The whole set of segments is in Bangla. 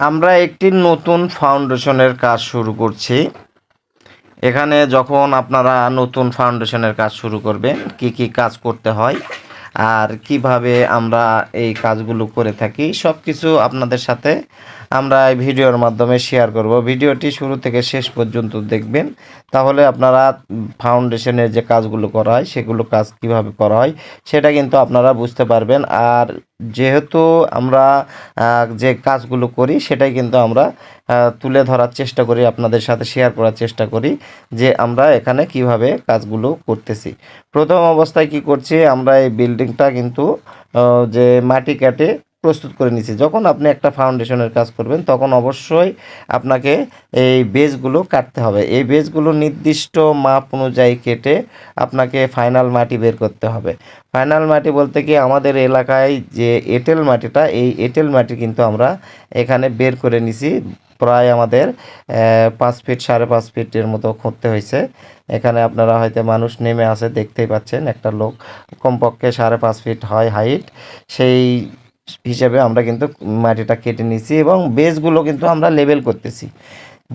আমরা একটি নতুন ফাউন্ডেশনের কাজ শুরু করছি। এখানে যখন আপনারা নতুন ফাউন্ডেশনের কাজ শুরু করবেন, কি কি কাজ করতে হয় আর কীভাবে আমরা এই কাজগুলো করে থাকি সব কিছু আপনাদের সাথে আমরা এই ভিডিওর মাধ্যমে শেয়ার করব। ভিডিওটি শুরু থেকে শেষ পর্যন্ত দেখবেন। তাহলে আপনারা ফাউন্ডেশনের যে কাজগুলো করা হয়, সেগুলো কাজ কীভাবে করা হয়, সেটা কিন্তু আপনারা বুঝতে পারবেন। আর যেহেতু আমরা যে কাজগুলো করি সেটাই কিন্তু আমরা তুলে ধরার চেষ্টা করি, আপনাদের সাথে শেয়ার করার চেষ্টা করি যে আমরা এখানে কীভাবে কাজগুলো করতেছি। প্রথম অবস্থায় কি করছি, আমরা এই বিল্ডিংটা কিন্তু যে মাটি কাটে প্রস্তুত করে নিছি যখন আপনি একটা ফাউন্ডেশনের কাজ করবেন, তখন অবশ্যই আপনাকে এই বেসগুলো কাটতে হবে। এই বেসগুলো নির্দিষ্ট মাপ অনুযায়ী কেটে আপনাকে ফাইনাল মাটি বের করতে হবে। ফাইনাল মাটি বলতে কি, আমাদের এলাকায় যে এঁটেল মাটিটা, এই এঁটেল মাটি কিন্তু আমরা এখানে বের করে নিছি। প্রায় আমাদের পাঁচ ফিট, সাড়ে পাঁচ ফিটের মতো খুঁড়তে হয়েছে। এখানে আপনারা হয়তো মানুষ নেমে আসে, দেখতেই পাচ্ছেন একটা লোক কমপক্ষে সাড়ে পাঁচ ফিট হয় হাইট সেই হিসেবে আমরা কিন্তু মাটিটা কেটে নিয়েছি এবং বেসগুলো কিন্তু আমরা লেবেল করতেছি।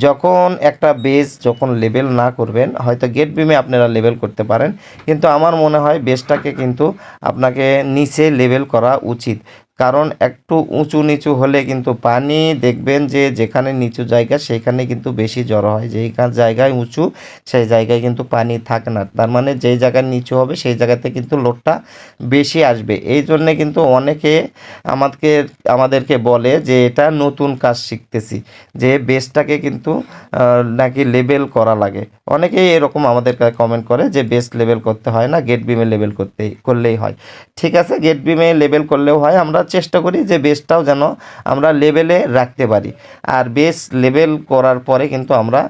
যখন একটা বেস যখন লেবেল না করবেন, হয়তো গেট বিমে আপনারা লেবেল করতে পারেন, কিন্তু আমার মনে হয় বেসটাকে কিন্তু আপনাকে নিচে লেবেল করা উচিত। কারণ একটু উঁচু নিচু হলে কিন্তু পানি, দেখবেন যে যেখানে নিচু জায়গা সেখানে কিন্তু বেশি জড়ো হয়। যেই জায়গায় উঁচু, সেই জায়গায় কিন্তু পানি থাকে না। তার মানে যেই জায়গায় নিচু হবে, সেই জায়গাতে কিন্তু লোডটা বেশি আসবে। এই জন্যে কিন্তু অনেকে আমাদেরকে আমাদেরকে বলে যে এটা নতুন কাজ শিখতেছি, যে বেসটাকে কিন্তু নাকি লেবেল করা লাগে। অনেকেই এরকম আমাদের কমেন্ট করে যে বেস লেবেল করতে হয় না, গেট বিমে লেবেল করতে, করলেই হয়। ঠিক আছে, গেট বিমে লেবেল করলেও হয়, আমরা চেষ্টা করি যে বেসটাও যেন আমরা লেবেলে রাখতে পারি। আর বেস লেবেল করার পরে কিন্তু আমরা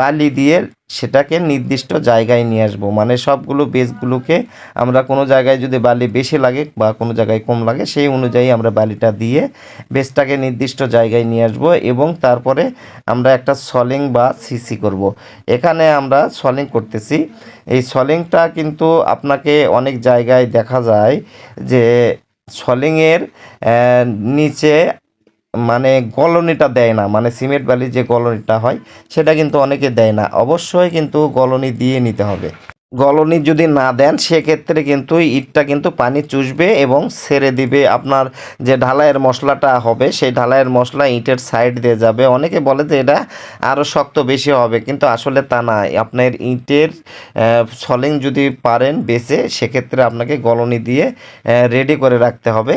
বালি দিয়ে সেটাকে নির্দিষ্ট জায়গায় নিয়ে আসব। মানে সবগুলো বেসগুলোকে আমরা কোনো জায়গায় যদি বালি বেশি লাগে বা কোনো জায়গায় কম লাগে, সেই অনুযায়ী আমরা বালিটা দিয়ে বেসটাকে নির্দিষ্ট জায়গায় নিয়ে আসব এবং তারপরে আমরা একটা সলিং বা সিসি করব। এখানে আমরা সলিং করতেছি। এই সলিংটা কিন্তু আপনাকে অনেক জায়গায় দেখা যায় যে সলিংয়ের নিচে মানে গলনিটা দেয় না মানে সিমেন্ট বালির যে গলনিটা হয়, সেটা কিন্তু অনেকে দেয় না। অবশ্যই কিন্তু গলনি দিয়ে নিতে হবে। গলনি যদি না দেন, সেক্ষেত্রে কিন্তু ইটটা কিন্তু পানি চুষবে এবং ছেড়ে দিবে। আপনার যে ঢালাইয়ের মশলাটা হবে, সেই ঢালাইয়ের মশলা ইটের সাইড দিয়ে যাবে। অনেকে বলে যে এটা আরও শক্ত বেশি হবে, কিন্তু আসলে তা না। আপনার ইটের সলিং যদি পারেন বেছে, সেক্ষেত্রে আপনাকে গলনি দিয়ে রেডি করে রাখতে হবে।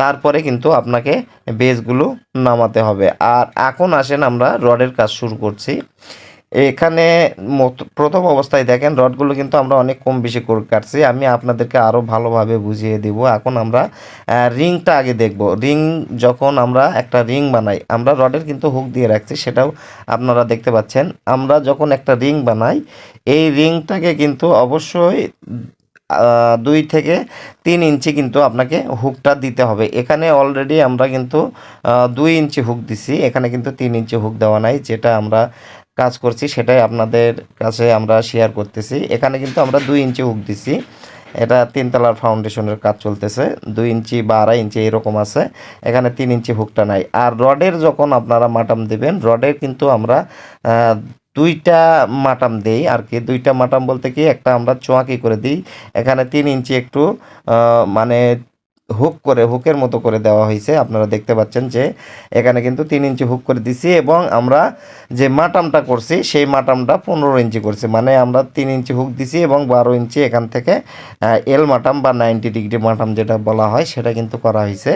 তারপরে কিন্তু আপনাকে বেসগুলো নামাতে হবে। আর এখন আসেন আমরা রডের কাজ শুরু করছি। এখানে প্রথম অবস্থায় দেখেন, রডগুলো কিন্তু আমরা অনেক কম বেশি করে কাটছি। আমি আপনাদেরকে আরও ভালোভাবে বুঝিয়ে দিব। এখন আমরা রিংটা আগে দেখব। রিং যখন আমরা একটা রিং বানাই, আমরা রডের কিন্তু হুক দিয়ে রাখছি, সেটাও আপনারা দেখতে পাচ্ছেন। আমরা যখন একটা রিং বানাই, এই রিংটাকে কিন্তু অবশ্যই দুই থেকে তিন ইঞ্চি কিন্তু আপনাকে হুকটা দিতে হবে। এখানে অলরেডি আমরা কিন্তু দুই ইঞ্চি হুক দিছি। এখানে কিন্তু তিন ইঞ্চি হুক দেওয়া নাই, যেটা আমরা কাজ করছি, সেটাই আপনাদের কাছে আমরা শেয়ার করতেছি। এখানে কিন্তু আমরা দুই ইঞ্চি হুক দিছি। এটা তিনতলার ফাউন্ডেশনের কাজ চলতেছে। দুই ইঞ্চি বা আড়াই ইঞ্চি এরকম আছে। এখানে তিন ইঞ্চি হুকটা নাই। আর রডের যখন আপনারা মাটাম দেবেন রডের কিন্তু আমরা দুইটা মাটাম দেই আর কি। দুইটা মাটাম বলতে কি, একটা আমরা চোয়াকি করে দিই। এখানে তিন ইঞ্চি একটু মানে হুক করে, হুকের মতো করে দেওয়া হয়েছে। আপনারা দেখতে পাচ্ছেন যে এখানে কিন্তু তিন ইঞ্চি হুক করে দিছি এবং আমরা যে মাটামটা করছি, সেই মাটামটা পনেরো ইঞ্চি করছি। মানে আমরা তিন ইঞ্চি হুক দিছি এবং বারো ইঞ্চি এখান থেকে এল মাটাম বা নাইনটি ডিগ্রি মাটাম যেটা বলা হয়, সেটা কিন্তু করা হয়েছে।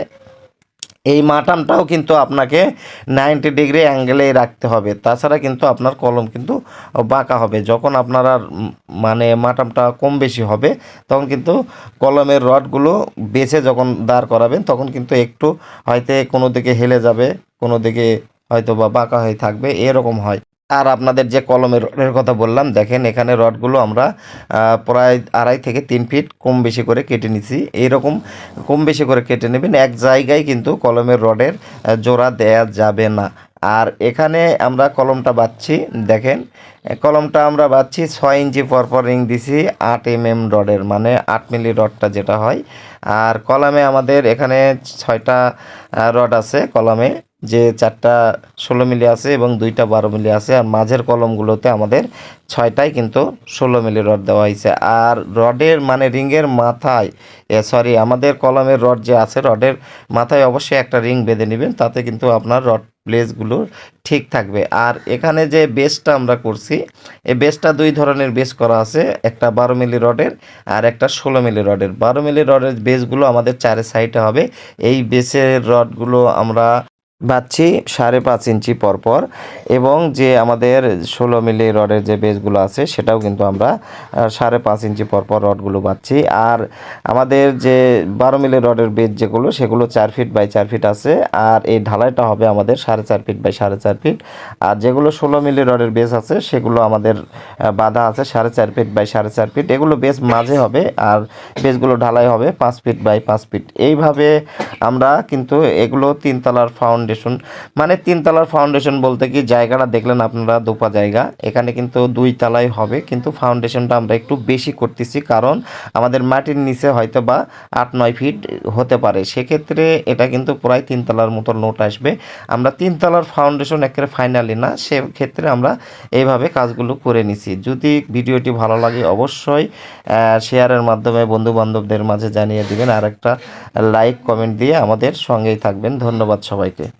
এই মাটামটাও কিন্তু আপনাকে নাইনটি ডিগ্রি অ্যাঙ্গেলেই রাখতে হবে। তাছাড়া কিন্তু আপনার কলম কিন্তু বাঁকা হবে। যখন আপনার আর মানে মাটামটা কম বেশি হবে, তখন কিন্তু কলমের রডগুলো বেছে যখন দাঁড় করাবেন, তখন কিন্তু একটু হয়তো কোনো দিকে হেলে যাবে, কোনো দিকে হয়তো বা বাঁকা হয়ে থাকবে, এরকম হয়। আর আপনাদের যে কলমের রডের কথা বললাম, দেখেন এখানে রডগুলো আমরা প্রায় আড়াই থেকে তিন ফিট কম বেশি করে কেটে নিছি। এইরকম কম বেশি করে কেটে নেবেন, এক জায়গায় কিন্তু কলমের রডের জোড়া দেয়া যাবে না। আর এখানে আমরা কলমটা বাচ্ছি দেখেন কলমটা আমরা বাচ্ছি ছয় ইঞ্চি পর পর রিং দিছি, আট এম এম রডের মানে আট মিলি রডটা যেটা হয়। আর কলমে আমাদের এখানে ছয়টা রড আছে কলমে। যে চারটা ষোলো মিলি আছে এবং দুইটা বারো মিলি আছে, আর মাঝের কলমগুলোতে আমাদের ছয়টাই কিন্তু ষোলো মিলি রড দেওয়া হয়েছে। আর রডের মানে রিংয়ের মাথায় সরি আমাদের কলমের রড যে আছে, রডের মাথায় অবশ্যই একটা রিং বেঁধে নেবেন, তাতে কিন্তু আপনার রড প্লেসগুলো ঠিক থাকবে। আর এখানে যে বেসটা আমরা করছি এই বেসটা দুই ধরনের বেস করা আছে, একটা বারো মিলি রডের আর একটা ষোলো মিলি রডের। বারো মিলি রডের বেসগুলো আমাদের চারে সাইডে হবে। এই বেসের রডগুলো আমরা বাচ্ছি সাড়ে পাঁচ ইঞ্চি পরপর, এবং যে আমাদের ষোলো মিলি রডের যে বেসগুলো আছে, সেটাও কিন্তু আমরা সাড়ে পাঁচ ইঞ্চি পরপর রডগুলো বাচ্ছি। আর আমাদের যে বারো মিলি রডের বেস যেগুলো, সেগুলো চার ফিট বাই চার ফিট আছে, আর এই ঢালাইটা হবে আমাদের সাড়ে চার ফিট বাই সাড়ে চার ফিট। আর যেগুলো ষোলো মিলি রডের বেস আছে, সেগুলো আমাদের বাঁধা আছে সাড়ে চার ফিট বাই সাড়ে চার ফিট। এগুলো বেস মাঝে হবে, আর বেসগুলো ঢালাই হবে পাঁচ ফিট বাই পাঁচ ফিট। এইভাবে আমরা কিন্তু এগুলো তিনতলার ফাউন্ডেশন মানে তিনতলার ফাউন্ডেশন বলতে কি, জায়গাটা দেখলেন আপনারা, দুপা জায়গা। এখানে কিন্তু দুই তলাই হবে, কিন্তু ফাউন্ডেশনটা আমরা একটু বেশি করতেছি, কারণ আমাদের মাটির নিচে হয়তো বা আট নয় ফিট হতে পারে। সেক্ষেত্রে এটা কিন্তু প্রায় তিনতলার মতো নোট আসবে। আমরা তিনতলার ফাউন্ডেশন একেবারে ফাইনালি না, সেক্ষেত্রে আমরা এইভাবে কাজগুলো করে নিছি। যদি ভিডিওটি ভালো লাগে, অবশ্যই শেয়ারের মাধ্যমে বন্ধু বান্ধবদের মাঝে জানিয়ে দিবেন। আর একটা লাইক কমেন্ট দিয়ে আমাদের সঙ্গেই থাকবেন। ধন্যবাদ সবাইকে।